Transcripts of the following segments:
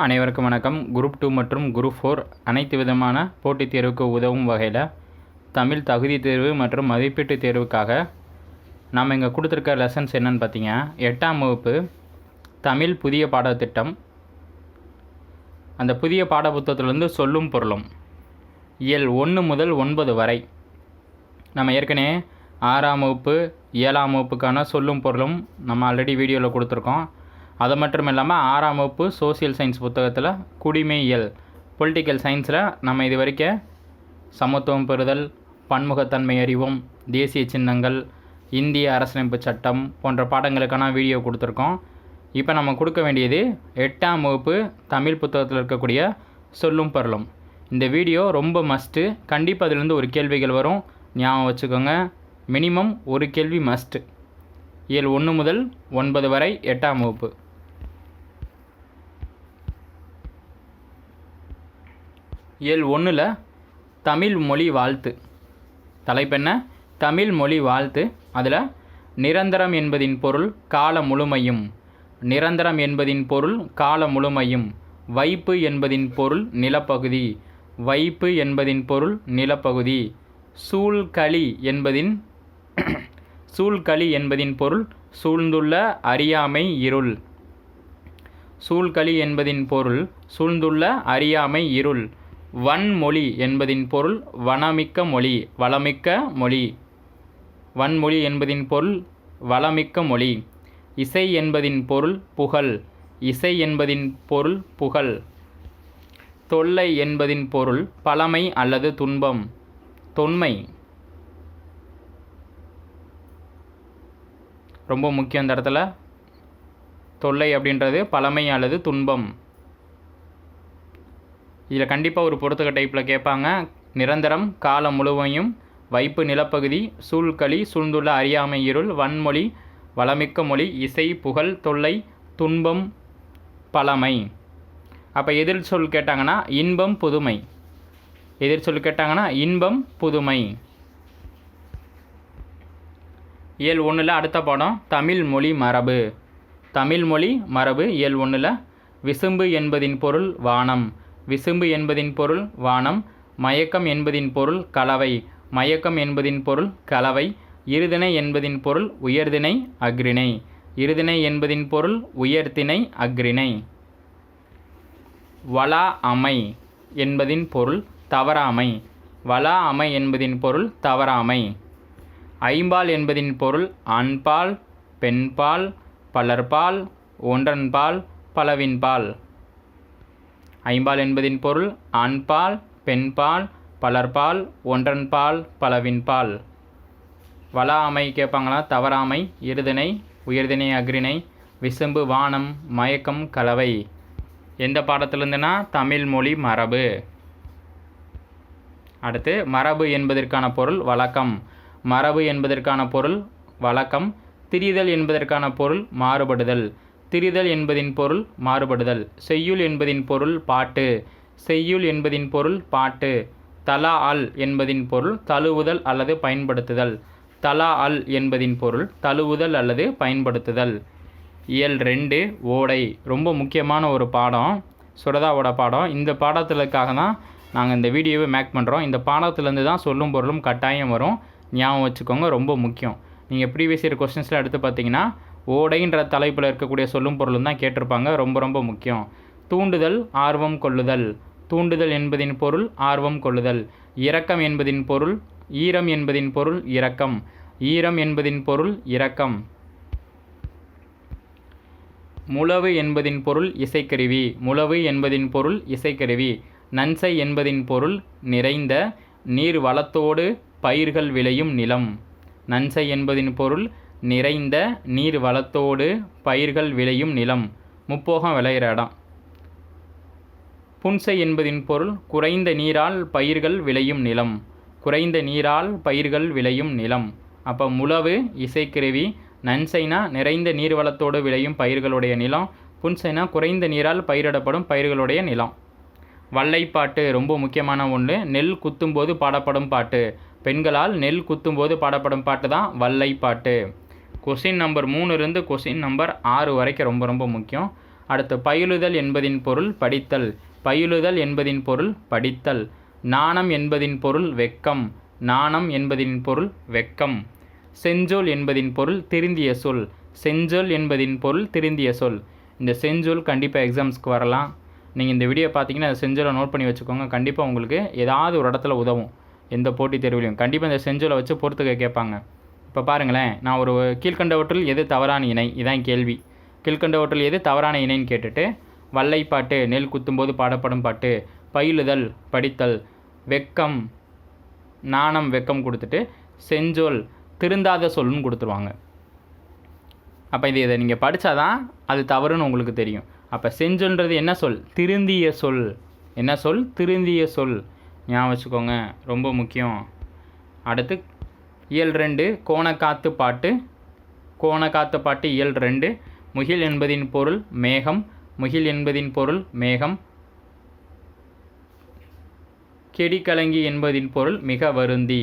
அனைவருக்கும் வணக்கம். Group two மற்றும் குரூப் ஃபோர் அனைத்து விதமான போட்டித் தேர்வுக்கு உதவும் வகையில் தமிழ் தகுதி தேர்வு மற்றும் மதிப்பீட்டு தேர்வுக்காக நாம் இங்கே கொடுத்துருக்க லெசன்ஸ் என்னன்னு பார்த்தீங்க எட்டாம் வகுப்பு தமிழ் புதிய பாடத்திட்டம். அந்த புதிய பாடப்புத்தகத்திலிருந்து சொல்லும் பொருளும். இயல் ஒன்று முதல் ஒன்பது வரை. நம்ம ஏற்கனவே ஆறாம் வகுப்பு ஏழாம் வகுப்புக்கான சொல்லும் பொருளும் நம்ம ஆல்ரெடி வீடியோவில் கொடுத்துருக்கோம். அது மட்டும் இல்லாமல் ஆறாம் வகுப்பு சோசியல் சயின்ஸ் புத்தகத்தில் குடிமையியல் பொலிட்டிக்கல் சயின்ஸில் நம்ம இது வரைக்கும் சமத்துவம் பெறுதல் பன்முகத்தன்மை அறிவும் தேசிய சின்னங்கள் இந்திய அரசியலமைப்பு சட்டம் போன்ற பாடங்களுக்கான வீடியோ கொடுத்துருக்கோம். இப்போ நம்ம கொடுக்க வேண்டியது எட்டாம் வகுப்பு தமிழ் புத்தகத்தில் இருக்கக்கூடிய சொல்லும் பொருளும் இந்த வீடியோ ரொம்ப மஸ்ட்டு கண்டிப்பாக அதிலிருந்து ஒரு கேள்விகள் வரும். ஞாபகம் வச்சுக்கோங்க. மினிமம் ஒரு கேள்வி மஸ்ட்டு இயல் ஒன்று முதல் ஒன்பது வரை எட்டாம் வகுப்பு. இயல் ஒன்றில் தமிழ் மொழி வாழ்த்து. தலைப்பென்ன தமிழ் மொழி வாழ்த்து. அதில் நிரந்தரம் என்பதின் பொருள் கால முழுமையும். நிரந்தரம் என்பதின் பொருள் கால முழுமையும். வைப்பு என்பதின் பொருள் நிலப்பகுதி. வைப்பு என்பதின் பொருள் நிலப்பகுதி. சூழ்களி என்பதின் சூழ்களி என்பதின் பொருள் சூழ்ந்துள்ள அறியாமை இருள். சூழ்களி என்பதின் பொருள் சூழ்ந்துள்ள அறியாமை இருள். வன்மொழி என்பதின் பொருள் வனமிக்க மொழி வளமிக்க மொழி. வன்மொழி என்பதின் பொருள் வளமிக்க மொழி. இசை என்பதின் பொருள் புகழ். இசை என்பதின் பொருள் புகழ். தொல்லை என்பதின் பொருள் பழமை அல்லது துன்பம். தொன்மை. ரொம்ப முக்கியம் இந்த இடத்துல. தொல்லை அப்படின்றது பழமை அல்லது துன்பம். இதில் கண்டிப்பாக ஒரு பொறுத்துக்க டைப்பில் கேட்பாங்க. நிரந்தரம் காலம் முழுவையும் வைப்பு நிலப்பகுதி சூழ்களி சூழ்ந்துள்ள அறியாமை இருள் வன்மொழி வளமிக்க மொழி இசை புகழ் தொல்லை துன்பம் பழமை. அப்போ எதிர் சொல் கேட்டாங்கன்னா இன்பம் புதுமை. எதிர் சொல் கேட்டாங்கன்னா இன்பம் புதுமை. இயல் ஒன்றில் அடுத்த பாடம் தமிழ் மொழி மரபு. தமிழ் மொழி மரபு இயல் ஒன்றில் விசும்பு என்பதின் பொருள் வானம். விசும்பு என்பதின் பொருள் வானம் மயக்கம் என்பதின் பொருள் கலவை மயக்கம் என்பதின் பொருள் கலவை இருதினை என்பதின் பொருள் உயர்தினை அக்ரிணை இருதினை என்பதின் பொருள் உயர்தினை அக்ரிணை வலா அமை என்பதின் பொருள் தவறாமை வலா அமை என்பதின் பொருள் தவறாமை. ஐம்பால் என்பதின் பொருள் ஆண்பால் பெண்பால் பலர்பால் ஒன்றன்பால் பலவின்பால். ஐம்பால் என்பதின் பொருள் ஆண்பால் பெண்பால் பலர்பால் ஒன்றன்பால் பலவின்பால். வலா ஆமை கேட்பாங்களா? தவறாமை இருதினை உயர்தினை அக்ரிணை விசும்பு வானம் மயக்கம் கலவை. எந்த பாடத்திலிருந்துனா? தமிழ் மொழி மரபு. அடுத்து மரபு என்பதற்கான பொருள் வழக்கம். மரபு என்பதற்கான பொருள் வழக்கம். திரிதல் என்பதற்கான பொருள் மாறுபடுதல். திரிதல் என்பதின் பொருள் மாறுபடுதல். செய்யுள் என்பதின் பொருள் பாட்டு. செய்யுள் என்பதின் பொருள் பாட்டு. தலா அல் என்பதின் பொருள் தழுவுதல் அல்லது பயன்படுத்துதல். தலா அல் என்பதின் பொருள் தழுவுதல் அல்லது பயன்படுத்துதல். இயல் ரெண்டு ஓடை. ரொம்ப முக்கியமான ஒரு பாடம். சுரதாவோட பாடம். இந்த பாடத்திற்காக தான் நாங்கள் இந்த வீடியோவை மேக் பண்ணுறோம் இந்த பாடத்துலேருந்து தான் சொல்லும் பொருளும் கட்டாயம் வரும். ஞாபகம் வச்சுக்கோங்க ரொம்ப முக்கியம். நீங்கள் ப்ரீவியஸ் இயர் கொஸ்டின்ஸில் எடுத்து பார்த்தீங்கன்னா ஓடைன்ற தலைப்பில் இருக்கக்கூடிய சொல்லும் பொருளும் தான் கேட்டிருப்பாங்க. ரொம்ப ரொம்ப முக்கியம். தூண்டுதல் ஆர்வம் கொள்ளுதல். தூண்டுதல் என்பதின் பொருள் ஆர்வம் கொள்ளுதல். இரக்கம் என்பதின் பொருள் ஈரம் என்பதின் பொருள் இரக்கம். ஈரம் என்பதின் பொருள் இரக்கம். முழவு என்பதின் பொருள் இசைக்கருவி. முழவு என்பதின் பொருள் இசைக்கருவி. நன்சை என்பதின் பொருள் நிறைந்த. நீர் வளத்தோடு பயிர்கள் விளையும் நிலம். நன்சை என்பதின் பொருள் நிறைந்த நீர் வளத்தோடு பயிர்கள் விளையும் நிலம். முப்போகம் விளையிற இடம். புன்சை என்பதின் பொருள் குறைந்த நீரால் பயிர்கள் விளையும் நிலம். குறைந்த நீரால் பயிர்கள் விளையும் நிலம். அப்போ முழவு இசைக்கருவி நன்சைனா நிறைந்த நீர்வளத்தோடு விளையும் பயிர்களுடைய நிலம். புன்சைனா குறைந்த நீரால் பயிரிடப்படும் பயிர்களுடைய நிலம். வல்லைப்பாட்டு ரொம்ப முக்கியமான ஒன்று நெல் குத்தும்போது பாடப்படும் பாட்டு. பெண்களால் நெல் குத்தும்போது பாடப்படும் பாட்டு தான் வல்லைப்பாட்டு கொஷின் நம்பர் மூணு இருந்து கொஷின் நம்பர் ஆறு வரைக்கும் ரொம்ப ரொம்ப முக்கியம். அடுத்து பயிலுதல் என்பதின் பொருள் படித்தல். பயிலுதல் என்பதின் பொருள் படித்தல். நாணம் என்பதின் பொருள் வெக்கம். நாணம் என்பதின் பொருள் வெக்கம். செஞ்சொல் என்பதின் பொருள் திருந்திய சொல். செஞ்சொல் என்பதின் பொருள் திருந்திய சொல். இந்த செஞ்சொல் கண்டிப்பாக எக்ஸாம்ஸ்க்கு வரலாம். நீங்கள் இந்த வீடியோ பார்த்தீங்கன்னா அந்த செஞ்சொலை நோட் பண்ணி வச்சுக்கோங்க. கண்டிப்பாக உங்களுக்கு ஏதாவது ஒரு இடத்துல உதவும். எந்த போட்டித் தேர்விலையும் கண்டிப்பாக இந்த செஞ்சொலை வச்சு பொறுத்துக்க கேட்பாங்க. இப்போ பாருங்களேன் நான் ஒரு கீழ்கண்டவற்றில் எது தவறான இணை? இதான் கேள்வி. கீழ்கண்டவற்றில் எது தவறான இணைன்னு கேட்டுட்டு வல்லைப்பாட்டு நெல் குத்தும்போது பாடப்படும் பாட்டு பயிலுதல் படித்தல் வெக்கம் நாணம் வெக்கம் கொடுத்துட்டு செஞ்சொல் திருந்தாத சொல்லுன்னு கொடுத்துருவாங்க. அப்போ இது இதை நீங்கள் படித்தாதான் அது தவறுன்னு உங்களுக்கு தெரியும். அப்போ செஞ்சொல்ன்றது என்ன சொல்? திருந்திய சொல். என்ன சொல்? திருந்திய சொல். ஞாபகம் வச்சுக்கோங்க ரொம்ப முக்கியம். அடுத்து இயல் ரெண்டு கோணக்காத்து பாட்டு கோணக்காத்து பாட்டு இயல் ரெண்டு முகில் என்பதின் பொருள் மேகம் முகில் என்பதின் பொருள் மேகம். கெடிக்கலங்கி என்பதின் பொருள் மிக வருந்தி.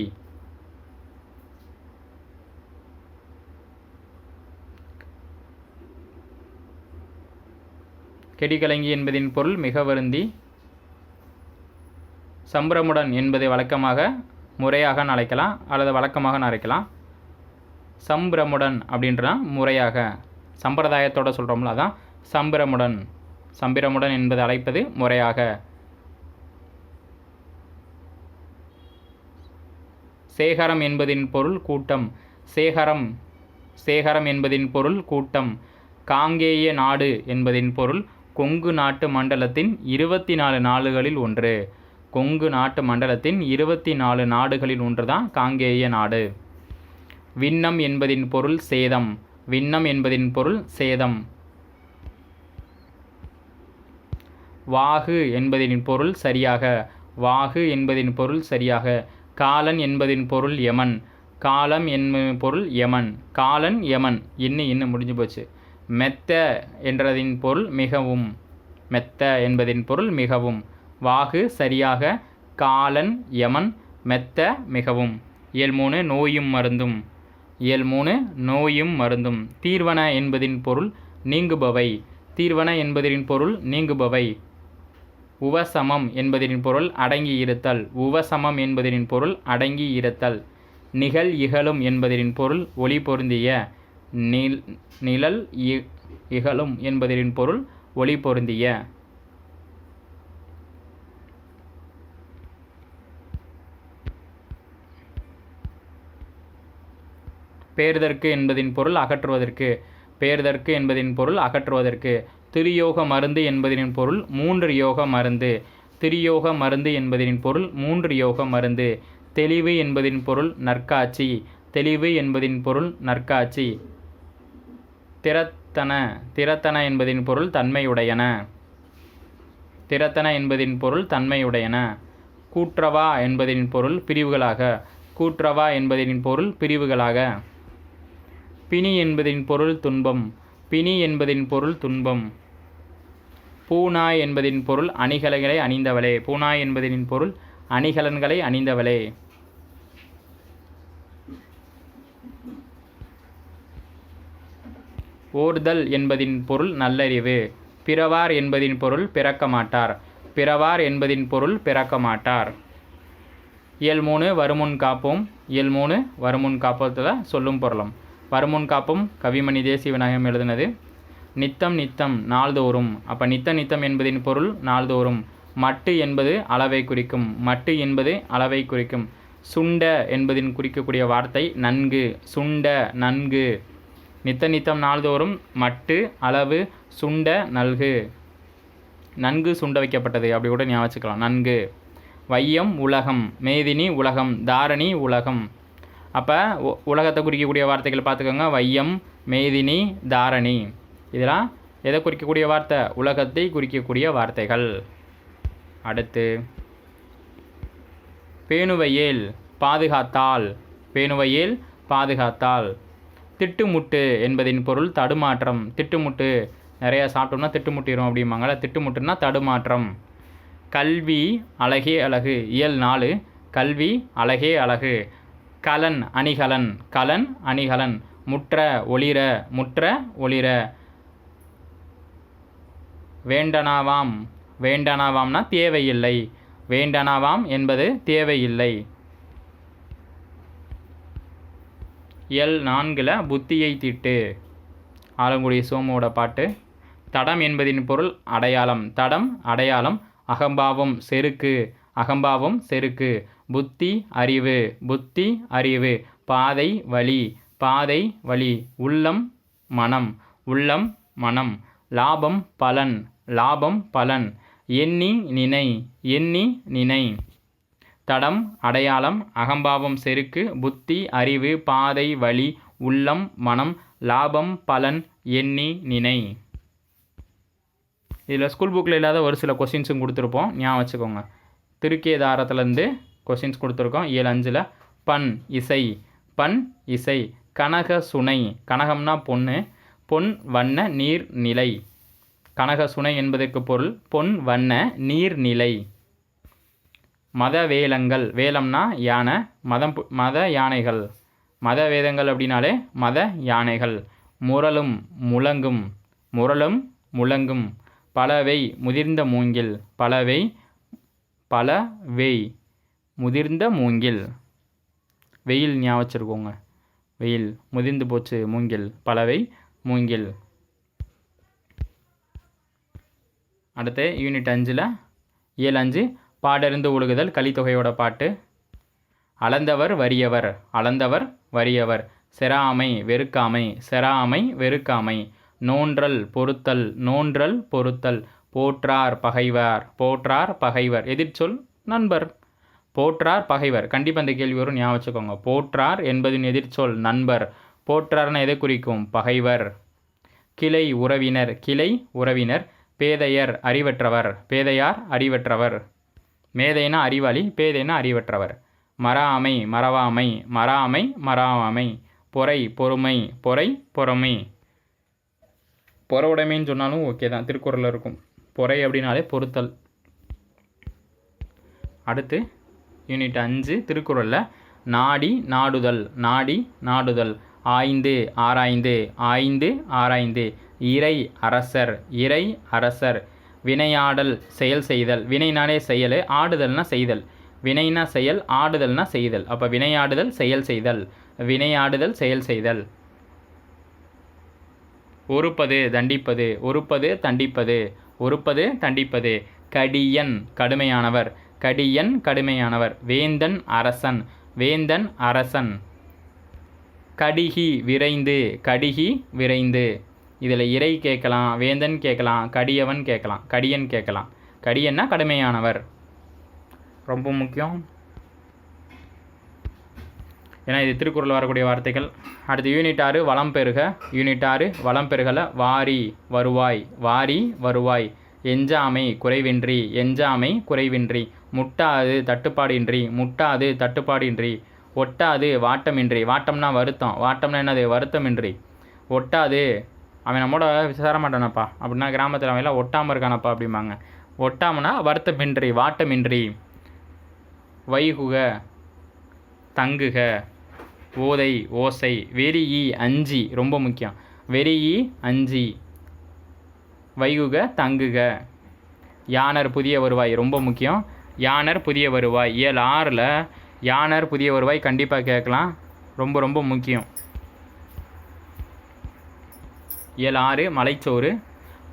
கெடிக்கலங்கி என்பதின் பொருள் மிக வருந்தி. சம்பிரமுடன் என்பதை வழக்கமாக முறையாக அழைக்கலாம் அல்லது வழக்கமாக அழைக்கலாம். சம்பிரமுடன் அப்படின்றனா முறையாக. சம்பிரதாயத்தோட சொல்கிறோம்ல அதான். சம்பிரமுடன். சம்பிரமுடன் என்பது அழைப்பது முறையாக. சேகரம் என்பதின் பொருள் கூட்டம். சேகரம். சேகரம் என்பதின் பொருள் கூட்டம். காங்கேய நாடு என்பதின் பொருள் கொங்கு நாட்டு மண்டலத்தின் இருபத்தி நாலு நாடுகளில் ஒன்று. கொங்கு நாட்டு மண்டலத்தின் இருபத்தி நாலு நாடுகளில் ஒன்றுதான் காங்கேய நாடு. விண்ணம் என்பதின் பொருள் சேதம். விண்ணம் என்பதின் பொருள் சேதம். வாகு என்பதின் பொருள் சரியாக. வாகு என்பதின் பொருள் சரியாக. காலன் என்பதின் பொருள் யமன். காலம் என்பதின் பொருள் யமன். காலன் யமன். இன்னும் இன்னும் முடிஞ்சு போச்சு. மெத்த என்றதின் பொருள் மிகவும். மெத்த என்பதின் பொருள் மிகவும். வாகு சரியாக காலன் யமன் மெத்த மிகவும். இயல் மூணு நோயும் மருந்தும். இயல் மூணு நோயும் மருந்தும். தீர்வன என்பதின் பொருள் நீங்குபவை. தீர்வன என்பதின் பொருள் நீங்குபவை. உவசமம் என்பதின் பொருள் அடங்கி இருத்தல். உவசமம் என்பதின் பொருள் அடங்கி இருத்தல். நிகழ் இகழும் என்பதின் பொருள் ஒளி பொருந்திய. நில் நிழல் இ- இகழும் என்பதின் பொருள் ஒளி பொருந்திய. பேர்தற்கு என்பதின் பொருள் அகற்றுவதற்கு பேர்தற்கு என்பதின் பொருள் அகற்றுவதற்கு திரியோக மருந்து என்பதின் பொருள் மூன்று யோக மருந்து திரியோக மருந்து என்பதின் பொருள் மூன்று யோக மருந்து தெளிவு என்பதின் பொருள் நற்காட்சி தெளிவு என்பதின் பொருள் நற்காட்சி திறத்தன திறத்தன என்பதின் பொருள் தன்மையுடையன திறத்தன என்பதின் பொருள் தன்மையுடையன கூற்றவா என்பதின் பொருள் பிரிவுகளாக கூற்றவா என்பதின் பொருள் பிரிவுகளாக பிணி என்பதின் பொருள் துன்பம் பிணி என்பதின் பொருள் துன்பம். பூனாய் என்பதின் பொருள் அணிகலன்களை அணிந்தவளே பூனாய் என்பதின் பொருள் அணிகலன்களை அணிந்தவளே. ஓர்தல் என்பதின் பொருள் நல்லறிவு பிறவார் என்பதின் பொருள் பிறக்க மாட்டார் பிறவார் என்பதின் பொருள் பிறக்க மாட்டார் இயல் மூணு வருமுன் காப்போம் இயல் மூணு வருமுன் காப்பத்தில் சொல்லும் பொருளும். வருமுன் காப்பும் கவிமணி தேசிய விநாயகம் எழுதினது. நித்தம் நித்தம் நாள்தோறும். அப்போ நித்த நித்தம் என்பதின் பொருள் நாள்தோறும். மட்டு என்பது அளவை குறிக்கும். மட்டு என்பது அளவை குறிக்கும். சுண்ட என்பதின் குறிக்கக்கூடிய வார்த்தை நன்கு. சுண்ட நன்கு. நித்த நித்தம் நாள்தோறும். மட்டு அளவு சுண்ட நல்கு. நன்கு சுண்ட வைக்கப்பட்டது. அப்படி கூட ஞாபகம் வச்சுக்கலாம். நன்கு. வையம் உலகம். மேதினி உலகம். தாரணி உலகம். அப்போ உலகத்தை குறிக்கக்கூடிய வார்த்தைகள் பார்த்துக்கோங்க. வையம் மேதினி தாரணி. இதெல்லாம் எதை குறிக்கக்கூடிய வார்த்தை? உலகத்தை குறிக்கக்கூடிய வார்த்தைகள். அடுத்து பேணுவையேல் பாதுகாத்தால். பேணுவையேல் பாதுகாத்தால். திட்டுமுட்டு என்பதின் பொருள் தடுமாற்றம். திட்டுமுட்டு நிறையா சாப்பிட்டோம்னா திட்டுமுட்டிடும் அப்படிம்பாங்கள திட்டுமுட்டுனா தடுமாற்றம். கல்வி அழகே அழகு. இயல் நாலு. கல்வி அழகே அழகு. கலன் அணிகலன் கலன் அணிகலன் முற்ற ஒளிர முற்ற ஒளிர. வேண்டனாவாம் வேண்டனாவாம்னா தேவையில்லை. வேண்டனாவாம் என்பது தேவையில்லை. எல் நான்கில் புத்தியை தீட்டு. ஆலங்குடி சோமோட பாட்டு. தடம் என்பதின் பொருள் அடையாளம். தடம் அடையாளம் அகம்பாவம் செருக்கு. அகம்பாவம் செருக்கு. புத்தி அறிவு புத்தி அறிவு பாதை வழி பாதை வழி உள்ளம் மனம் உள்ளம் மனம் லாபம் பலன் லாபம் பலன் எண்ணி நினை எண்ணி நினை. தடம் அடையாளம் அகம்பாவம் செருக்கு புத்தி அறிவு பாதை வழி உள்ளம் மனம் லாபம் பலன் எண்ணி நினை. இதில் ஸ்கூல் புக்கில் இல்லாத ஒரு சில கொஷின்ஸும் கொடுத்துருப்போம். ஞாபகம் வச்சுக்கோங்க. திருக்கேதாரத்துலேருந்து கொஷின்ஸ் கொடுத்துருக்கோம். ஏழு அஞ்சில் பண் இசை. பண் இசை. கனக சுனை. கனகம்னா பொண்ணு. பொன் வண்ண நீர் நிலை. கனக சுனை என்பதற்கு பொருள். பொன் வண்ண நீர்நிலை மத வேலங்கள். வேலம்னா யானை. மதம் பு- மத யானைகள். மத வேதங்கள் அப்படின்னாலே மத யானைகள். முரலும் முழங்கும். முரலும் முழங்கும். பலவை முதிர்ந்த மூங்கில். பலவை பலவை முதிர்ந்த மூங்கில். வெயில் ஞாபகம் வச்சுருக்கோங்க. வெயில் முதிர்ந்து போச்சு மூங்கில். பலவை மூங்கில். அடுத்து யூனிட் அஞ்சில் ஏழு அஞ்சு பாடறிந்து ஒழுகுதல் கலித்தொகையோட பாட்டு. அளந்தவர் வறியவர் அளந்தவர் வறியவர். செராமை வெறுக்காமை செராமை வெறுக்காமை. நோன்றல் பொறுத்தல் நோன்றல் பொறுத்தல். போற்றார் பகைவர் போற்றார் பகைவர். எதிர்ச்சொல் நண்பர். போற்றார் பகைவர். கண்டிப்பாக இந்த கேள்வி வரும் ஞாபகம் வச்சுக்கோங்க. போற்றார் என்பதின் எதிர்ச்சொல் நண்பர். போற்றார்னா எதை குறிக்கும்? பகைவர். கிளை உறவினர். கிளை உறவினர் பேதையர் அறிவற்றவர். பேதையார் அறிவற்றவர். மேதைனா அறிவாளி பேதைனா அறிவற்றவர். மறாமை மறவாமை. மறாமை மறாமை பொறை பொறுமை. பொறை பொறுமை. பொறவுடைமைன்னு சொன்னாலும் ஓகே தான். திருக்குறளில் இருக்கும். பொறை அப்படின்னாலே பொறுத்தல். அடுத்து யூனிட் அஞ்சு திருக்குறளில் நாடி நாடுதல் நாடி நாடுதல். ஆய்ந்து ஆராய்ந்து ஆய்ந்து ஆராய்ந்து. இறை அரசர் இறை அரசர். வினையாடல் செயல் செய்தல். வினைனாலே செயல் ஆடுதல்னா செய்தல். வினைனா செயல் ஆடுதல்னா செய்தல். அப்போ வினையாடுதல் செயல் செய்தல். வினையாடுதல் செயல் செய்தல். ஒருப்பது தண்டிப்பது. ஒருப்பது தண்டிப்பது. ஒருப்பது தண்டிப்பது. கடியன் கடுமையானவர். கடியன் கடுமையானவர். வேந்தன் அரசன். வேந்தன் அரசன். கடிகி விரைந்து. கடிகி விரைந்து. இதில் இறை கேட்கலாம் வேந்தன் கேட்கலாம் கடியவன் கேட்கலாம் கடியன் கேட்கலாம். கடியன்னா கடுமையானவர். ரொம்ப முக்கியம். ஏன்னா இது திருக்குறள் வரக்கூடிய வார்த்தைகள். அடுத்து யூனிட் ஆறு வளம் பெருக. யூனிட் ஆறு வளம் பெருகல வாரி வருவாய். வாரி வருவாய். எஞ்சாமை குறைவின்றி. எஞ்சாமை குறைவின்றி. முட்டாது தட்டுப்பாடின்றி முட்டாது தட்டுப்பாடின்றி ஒட்டாது வாட்டமின்றி. வாட்டம்னா வருத்தம். வாட்டம்னா என்னது? வருத்தமின்றி. ஒட்டாது. அவன் நம்மோட விசார மாட்டானப்பா அப்படின்னா கிராமத்தில் அவன் எல்லாம் ஒட்டாமல் இருக்கானப்பா அப்படிம்பாங்க. ஒட்டாமனா வருத்தமின்றி வாட்டமின்றி. வைகுக தங்குக ஓதை ஓசை வெறியி அஞ்சி ரொம்ப முக்கியம். வெறியி அஞ்சி. வைகுக தங்குக. யானர் புதிய வருவாய் ரொம்ப முக்கியம். யானர் புதிய வருவாய். ஏழு ஆறில் யானர் புதிய வருவாய் கண்டிப்பாக கேட்கலாம். ரொம்ப ரொம்ப முக்கியம். ஏழு ஆறு மலைச்சோறு.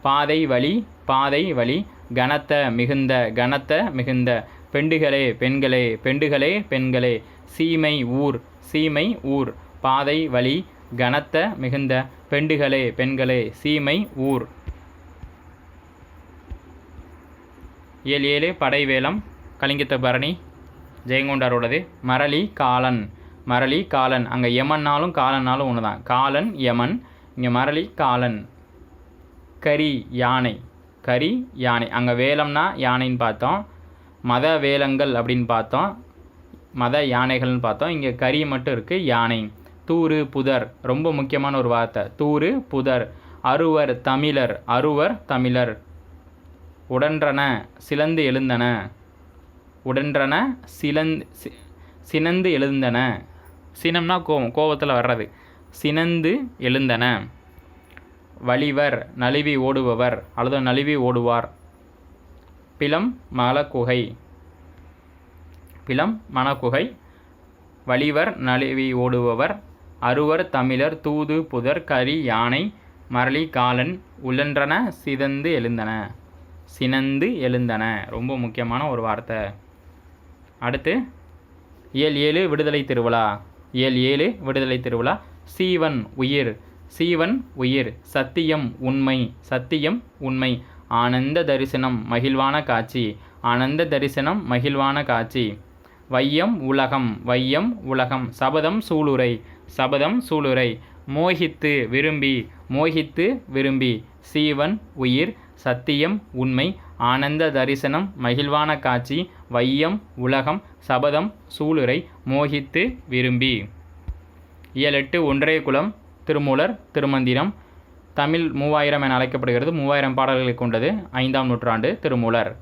பாதை வழி பாதை வழி. கனத்த மிகுந்த கனத்த மிகுந்த. பெண்டுகளே பெண்களே பெண்டுகளே பெண்களே. சீமை ஊர் சீமை ஊர். பாதை வழி கனத்த மிகுந்த. பெண்டுகளே பெண்களே சீமை ஊர். ஏழு ஏழு படைவேலம் கலிங்கத்த பரணி ஜெயங்கொண்டாரோடது மரளி காலன் மரளி காலன். அங்கே யமன்னாலும் காலன்னாலும் ஒன்று தான் காலன் யமன் இங்கே மரளி காலன். கரி யானை. கரி யானை. அங்கே வேலம்னா யானைன்னு பார்த்தோம். மத வேலங்கள் அப்படின்னு பார்த்தோம். மத யானைகள்னு பார்த்தோம். இங்கே கரி மட்டும் இருக்குது யானை. தூறு புதர். ரொம்ப முக்கியமான ஒரு வார்த்தை. தூறு புதர். அருவர் தமிழர். அருவர் தமிழர். உடன்றன சிலந்து எழுந்தன. உடன்றன சிலந்து சி- சினந்து எழுந்தன. சினம்னா கோவம் கோபத்தில் வர்றது. சினந்து எழுந்தன. வலிவர் நழுவி ஓடுபவர் அல்லது நழுவி ஓடுவார். பிலம் மலக்குகை. பிலம் மணக்குகை. வலிவர் நழுவி ஓடுபவர். அறுவர் தமிழர் தூது புதர் கரி யானை மரளி காலன். உழன்றன சிதந்து எழுந்தன. சினந்து எழுந்தன. ரொம்ப முக்கியமான ஒரு வார்த்தை. அடுத்து ஏழு ஏழு விடுதலை திருவிழா. ஏழு ஏழு விடுதலை திருவிழா. சீவன் உயிர். சீவன் உயிர். சத்தியம் உண்மை. சத்தியம் உண்மை. ஆனந்த தரிசனம் மகிழ்வான காட்சி. ஆனந்த தரிசனம் மகிழ்வான காட்சி. வையம் உலகம். வையம் உலகம். சபதம் சூளுரை. சபதம் சூளுரை. மோகித்து விரும்பி. மோகித்து விரும்பி. சீவன் உயிர். சத்தியம் உண்மை. ஆனந்த தரிசனம் மகிழ்வான காட்சி. வையம் உலகம் சபதம் சூளுரை மோகித்து விரும்பி. இயலெட்டு எட்டு ஒன்றே குலம் திருமூலர் திருமந்திரம். தமிழ் மூவாயிரம் என அழைக்கப்படுகிறது. மூவாயிரம் பாடல்களை கொண்டது ஐந்தாம் நூற்றாண்டு திருமூலர்.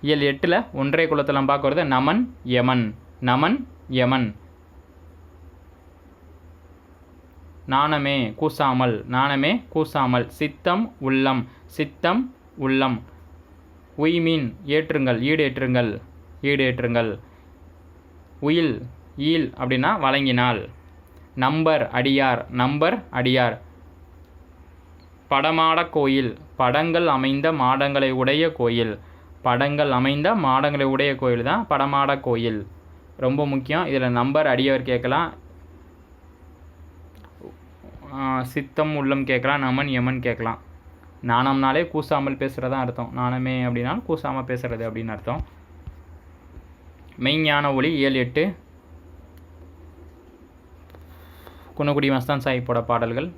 இயல் எட்டில் ஒன்றே குலத்தில் பார்க்கறது நமன் யமன். நமன் யமன். நாணமே கூசாமல். நாணமே கூசாமல். சித்தம் உள்ளம். சித்தம் உள்ளம். உய் மீன் ஏற்றுங்கள் ஈடேற்றுங்கள் ஈடேற்றுங்கள். உயில் ஈல் அப்படின்னா வழங்கினால். நம்பர் அடியார் நம்பர் அடியார். படமாட கோயில் படங்கள் அமைந்த மாடங்களை உடைய கோயில். படங்கள் அமைந்த மாடங்களை உடைய கோயில் தான் படமாட கோயில். ரொம்ப முக்கியம். இதில் நம்பர் அடியவர் கேட்கலாம். சித்தம் உள்ளம் கேட்கலாம் நமன் யமன் கேட்கலாம். நாணம்னாலே கூசாமல் பேசுகிறதா அர்த்தம். நாணமே அப்படின்னா கூசாமல் பேசுகிறது அப்படின்னு அர்த்தம். மெய்ஞான ஒளி ஏழு எட்டு. குன்னக்குடி மஸ்தான் சாஹிப்போட பாடல்கள்.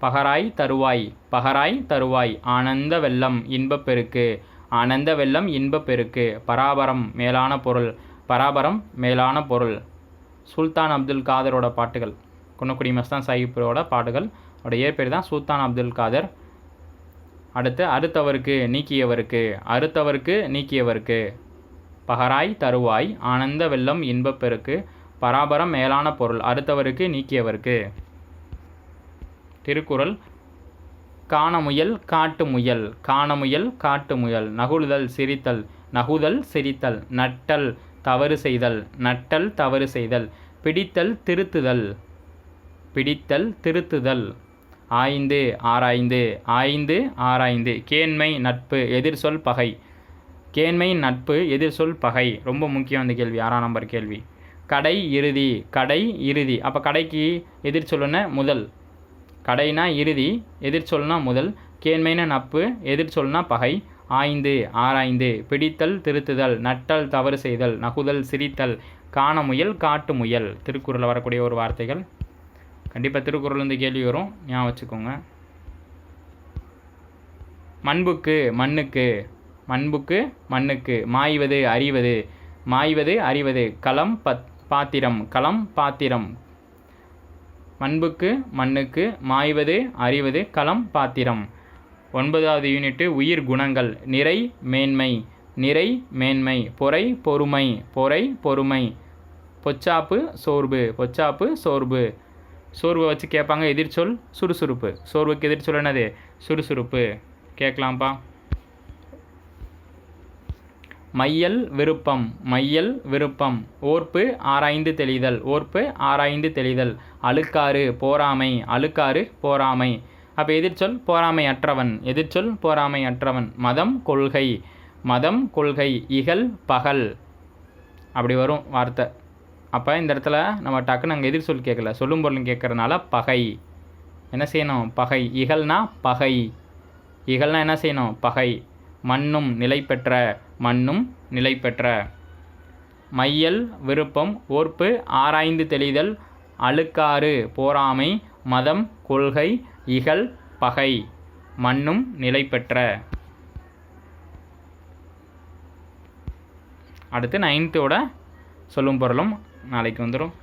பகராய் தருவாய் பகராய் தருவாய் ஆனந்த வெள்ளம் இன்பப் பெருக்கு ஆனந்த வெள்ளம் இன்பப் பெருக்கு பராபரம் மேலான பொருள் பராபரம் மேலான பொருள். சுல்தான் அப்துல் காதரோட பாட்டுகள் குன்னக்குடி மஸ்தான் சாஹிப்போட பாட்டுகள் அவரோட பேர் தான் சுல்தான் அப்துல் காதர். அடுத்து அறுத்தவருக்கு நீக்கியவருக்கு அறுத்தவருக்கு நீக்கியவருக்கு பகராய் தருவாய் ஆனந்த வெள்ளம் இன்பப்பெருக்கு பராபரம் மேலான பொருள் அறுத்தவருக்கு நீக்கியவருக்கு. திருக்குறள் காணமுயல் காட்டு முயல் காணமுயல் காட்டு முயல் நகுழுதல் சிரித்தல் நகுதல் சிரித்தல் நட்டல் தவறு செய்தல் நட்டல் தவறு செய்தல் பிடித்தல் திருத்துதல் பிடித்தல் திருத்துதல். ஆய்ந்து ஆராய்ந்து ஆய்ந்து ஆராய்ந்து. கேண்மை நட்பு எதிர்சொல் பகை. கேண்மை நட்பு எதிர்சொல் பகை. ரொம்ப முக்கியம் அந்த கேள்வி ஆறாம் நம்பர் கேள்வி. கடை இறுதி. கடை இறுதி. அப்போ கடைக்கு எதிர்ச்சொல்லுன முதல். கடைனா இறுதி எதிர்ச்சொல்னா முதல். கேண்மைனா நட்பு எதிர்ச்சொல்னா பகை. ஆய்ந்து ஆராய்ந்து. பிடித்தல் திருத்துதல். நட்டல் தவறு செய்தல். நகுதல் சிரித்தல். காண முயல் காட்டு முயல். திருக்குறளில் வரக்கூடிய ஒரு வார்த்தைகள். கண்டிப்பாக திருக்குறள் இந்த கேள்வி வரும். ஞாபகம் வச்சுக்கோங்க. மண்புக்கு மண்ணுக்கு மண்புக்கு மண்ணுக்கு மாய்வது அறிவது மாய்வது அறிவது களம் பத் பாத்திரம் களம் பாத்திரம். மண்புக்கு மண்ணுக்கு மாய்வது அறிவது களம் பாத்திரம். ஒன்பதாவது யூனிட்டு உயிர் குணங்கள் நிறை மேன்மை நிறை மேன்மை பொறை பொறுமை பொறை பொறுமை. பொச்சாப்பு சோர்வு பொச்சாப்பு சோர்வு சோர்வை வச்சு கேட்பாங்க எதிர்ச்சொல் சுறுசுறுப்பு. சோர்வுக்கு எதிர்ச்சொல் என்னது? சுறுசுறுப்பு. கேட்கலாம்ப்பா. மையல் விருப்பம் மையல் விருப்பம். ஓர்ப்பு ஆராய்ந்து தெளிதல் ஓர்ப்பு ஆராய்ந்து தெளிதல். அழுக்காறு போராமை அழுக்காறு போராமை அப்போ எதிர்ச்சொல் போராமை அற்றவன் எதிர்ச்சொல் போராமை அற்றவன். மதம் கொள்கை மதம் கொள்கை இகல் பகல். அப்படி வரும் வார்த்தை. அப்போ இந்த இடத்துல நம்ம டக்குன்னு அங்கே எதிர்ச்சொல் கேட்கல சொல்லும் பொருள் கேட்குறதுனால பகை. என்ன செய்யணும்? பகை. இகல்னா பகை. இகல்னால் என்ன செய்யணும்? பகை. மண்ணும் நிலை பெற்ற. மண்ணும் நிலை பெற்ற. மையல் விருப்பம் ஓர்ப்பு ஆராய்ந்து தெளிதல் அழுக்காறு போராமை மதம் கொள்கை இகல் பகை. மண்ணும் நிலை பெற்ற. அடுத்து நைன்த்தோட சொல்லும் பொருளும் நாளைக்கு வந்துடும்